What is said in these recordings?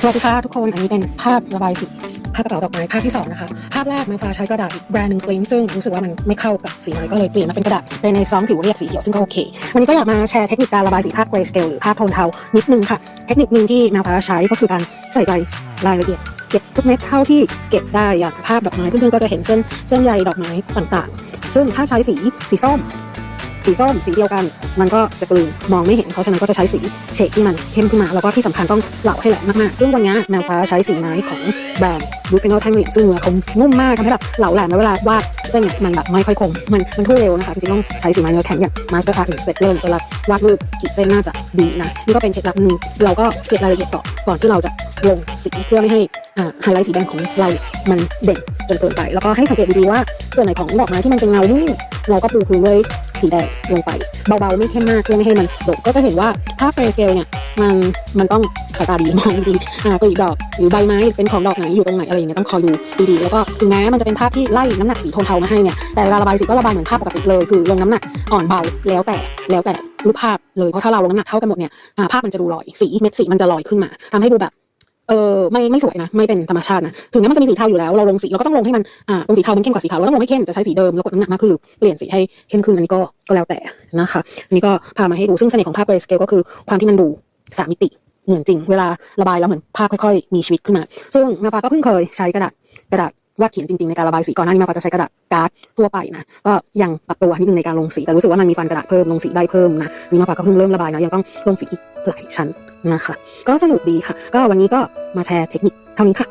สวัสดีค่ะทุกคน อันนี้เป็นภาพระบายสีภาพกระเป๋าดอกไม้ภาพที่สองนะคะ ภาพแรกมาฟ้าใช้กระดาษแบรนด์หนึ่งกลิ้งซึ่งรู้สึกว่ามันไม่เข้ากับสีไม้ก็เลยเปลี่ยนมาเป็นกระดาษในในซองผิวเรียบสีเขียวซึ่งก็โอเค วันนี้ก็อยากมาแชร์เทคนิคการระบายสีภาพเกรย์สเกลหรือภาพโทนเทานิดนึงค่ะ เทคนิคหนึ่งที่มาฟ้าใช้ก็คือการใส่ใจรายละเอียดเก็บทุกเม็ดเท่าที่เก็บได้อย่างภาพดอกไม้เพื่อนๆก็จะเห็นเส้นเส้นใยดอกไม้ต่างๆ ซึ่งถ้าใช้สีสีส้ม สีส้มสีเดียวกัน มันก็จะกลืนมองไม่เห็น เพราะฉะนั้นก็จะใช้สีเฉดที่มันเข้มขึ้นมา แล้วก็ที่สำคัญต้องเหลาให้แหลมมากๆ ซึ่งวันนี้แมวฟ้าใช้สีไม้ของแบรนด์ยูเพนอลแท่งเหลียซึ่งเนื้อเขานุ่มมากทำให้แบบเหลาแหลมแล้วเวลาวาดเส้นเนี่ยมันแบบไม่ค่อยคม มันมันทุ่เร็วนะคะจริงๆต้องใช้สีไม้เนื้อแข็งอย่างมาสเตอร์อาร์ตหรือสเปกเลอร์เวลาวาดรูปขีดเส้นน่าจะดีนะนี่ก็เป็นเคล็ดลับหนึงเราก็เก็บรายละเอียดก่อนก่อนที่เราจะลงสีเพื่อไม่ให้อ่าไฮไลท์สีแดงของเรามันเด่นจนเกินไป แล้วก็ให้สังเกตดีๆว่าส่วนไหนของดอกไม้ที่มันเป็นเงานี่เราก็ปูพื้นด้วย สีแดงลงไป เบาๆ ไม่เข้มมากเพื่อไม่ให้มันโดดก็จะเห็นว่าภาพเกรเกลเนี่ยมันมันต้องสายตาดีมองดีอ่ากลีบดอกหรือใบไม้เป็นของดอกไหนอยู่ตรงไหนอะไรอย่างเงี้ยต้องคอยดูดีๆแล้วก็ถึงแม้มันจะเป็นภาพที่ไล่น้ำหนักสีโทนเทามาให้เนี่ยแต่เวลาระบายสีก็ระบายเหมือนภาพปกติเลยคือลงน้ำหนักอ่อนเบาแล้วแต่แล้วแต่รูปภาพเลยเพราะถ้าเราลงน้ำหนักเท่ากันหมดเนี่ยอ่าภาพมันจะดูลอยสีเม็ดสีมันจะลอยขึ้นมาทำให้ดูแบบ เออไม่ไม่สวยนะไม่เป็นธรรมชาตินะถึงแม้มันจะมีสีเทาอยู่แล้วเราลงสีเราก็ต้องลงให้มันอ่าลงสีเทามันเข้มกว่าสีขาวเราต้องลงให้เข้มจะใช้สีเดิมแล้วกดน้ำหนักมากขึ้นหรือเปลี่ยนสีให้เข้มขึ้นอันนี้ก็ก็แล้วแต่นะคะอันนี้ก็พามาให้ดูซึ่งเสน่ห์ของภาพเกรสเกลก็คือความที่มันดูสามมิติเหมือนจริง เวลาระบายแล้วเหมือนภาพค่อยๆ มีชีวิตขึ้นมา ซึ่งมาฟ้าก็เพิ่งเคยใช้กระดาษกระดาษ วาดเขียนจริงๆในการระบายสีก่อนหน้านี้มาฟ้าจะใช้กระดาษการ์ดทั่วไปนะก็ยังปรับตัวนิดนึงในการลงสีแต่รู้สึกว่ามันมีฟันกระดาษเพิ่มลงสีได้เพิ่มนะนี่มาฟ้าก็เพิ่งเริ่มระบายนะยังต้องลงสีอีกหลายชั้นนะคะ ก็สนุกดีค่ะ ก็วันนี้ก็มาแชร์เทคนิคเท่านี้ค่ะ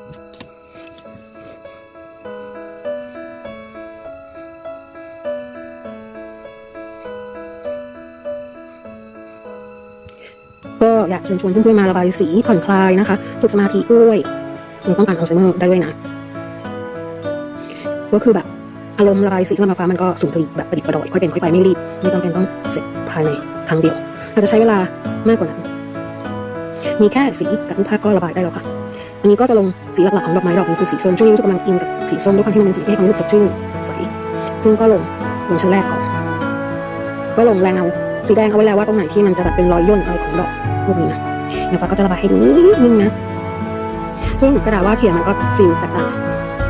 ก็อยากเชิญชวนเพื่อนๆมาระบายสีผ่อนคลายนะคะฝึกสมาธิด้วยหรือป้องกันอัลไซเมอร์ได้ด้วยนะ ก็คือแบบอารมณ์ระบายสีสำหรับฟ้ามันก็สูงทวีแบบประดิษฐ์ประดอยค่อยเป็นค่อยไปไม่รีบไม่จำเป็นต้องเสร็จภายในครั้งเดียวอาจจะใช้เวลามากกว่านั้น มีแค่สีกับรูปภาพก็ระบายได้แล้วค่ะ อันนี้ก็จะลงสีหลักๆของดอกไม้ดอกนี้คือสีส้มช่วงนี้รู้สึกกำลังอินกับสีส้มด้วยความที่มันเป็นสีที่ให้ความรู้สึกสดชื่นสดใสซึ่งก็ลงลงชั้นแรกก่อนก็ลงแรงเอาสีแดงเอาไว้แล้วว่าตรงไหนที่มันจะแบบเป็นรอยย่นอะไรของดอกพวกนี้นะเดี๋ยวฟ้าก็จะระบายให้ดูนิดนึงนะซึ่งกระดาษวาเขียนมันก็ฟิลแตกต่าง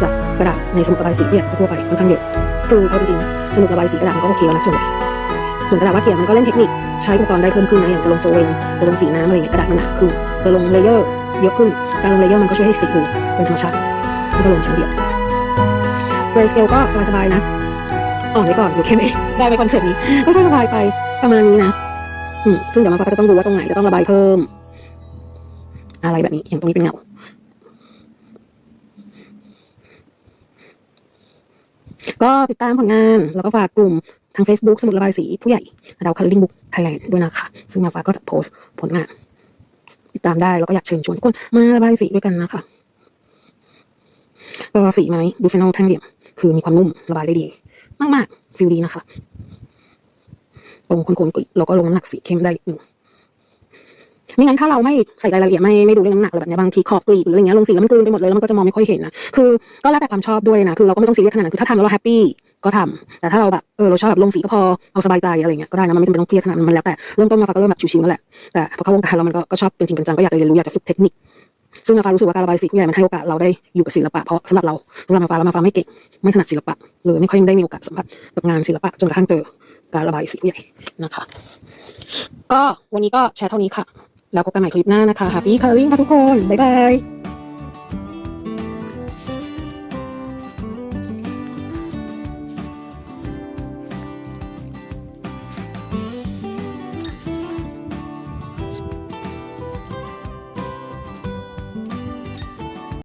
จากกระดาษในสมุดระบายสีที่ทั่วไปค่อนข้างเยอะคือเอาจริงๆสมุดระบายสีกระดาษมันก็โอเคแล้วนะส่วนใหญ่ส่วนกระดาษวาดเขียนมันก็เล่นเทคนิคใช้อุปกรณ์ได้เพิ่มขึ้นนะอย่างจะลงโซเวนจะลงสีน้ำอะไรเงี้ยกระดาษมันหนาขึ้นจะลงเลเยอร์เยอะขึ้นการลงเลเยอร์มันก็ช่วยให้สีดูเป็นธรรมชาติมันก็ลงชั้นเดียวเกรสเกลก็สบายๆนะอ่อนไว้ก่อนอยู่แค่นี้ได้ไปคอนเซ็ปต์นี้ก็ค่อยระบายไปประมาณนี้นะซึ่งเดี๋ยวมันก็จะต้องดูว่าตรงไหนจะต้องระบายเพิ่ม อะไรแบบนี้อย่างตรงนี้เป็นเงา ก็ติดตามผลงานแล้วก็ฝากกลุ่มทาง Facebook สมุดระบายสีผู้ใหญ่ดาวคัลลิ่งบุ๊กไทยแลนด์ด้วยนะคะ ซึ่งมาฟ้าก็จะโพสต์ผลงาน ติดตามได้แล้วก็อยากเชิญชวนทุกคนมาระบายสีด้วยกันนะคะก็สีไม้ดูฟนอลแท่งเหลี่ยม คือมีความนุ่มระบายได้ดี มากๆฟิลดีนะคะตรงคนๆเราก็ลงน้ำหนักสีเข้มได้อีกหนึ่ง ไม่งั้นถ้าเราไม่ใส่ใจรายละเอียดไม่ไม่ดูเรื่องน้ำหนักอะไรแบบเนี้ยบางทีขอบกลีบหรืออะไรเงี้ยลงสีแล้วมันกลืนไปหมดเลยแล้วมันก็จะมองไม่ค่อยเห็นนะคือก็แล้วแต่ความชอบด้วยนะคือเราก็ไม่ต้องซีเรียสขนาดนั้นคือถ้าทำแล้วเราแฮปปี้ก็ทำแต่ถ้าเราแบบเออเราชอบแบบลงสีก็พอเอาสบายใจอะไรเงี้ยก็ได้นะมันไม่จำเป็นต้องเครียดขนาดนั้นมันแล้วแต่เริ่มต้นมาฟ้าก็เริ่มแบบชิวๆนั่นแหละแต่พอเข้าวงการแล้วมันก็ก็ชอบเป็นจริงเป็นจังก็อยากจะเรียนรู้อยากจะฝึกเทคนิคซึ่งมาฟ้ารู้สึกว่าการระบายสีผู้ใหญ่มันให้โอกาสเราได้อยู่กับศิลปะเพราะสำหรับเราสำหรับมาฟ้าแล้วมาฟ้าไม่เก่งไม่ถนัดศิลปะเลยไม่ค่อยได้มีโอกาสสัมผัสกับงานศิลปะจนกระทั่งเจอการระบายสีผู้ใหญ่นะคะ ก็วันนี้ก็แชร์เท่านี้ค่ะ แล้วพบกันใหม่คลิปหน้านะคะ Happy Curling ค่ะทุกคน บ๊ายบาย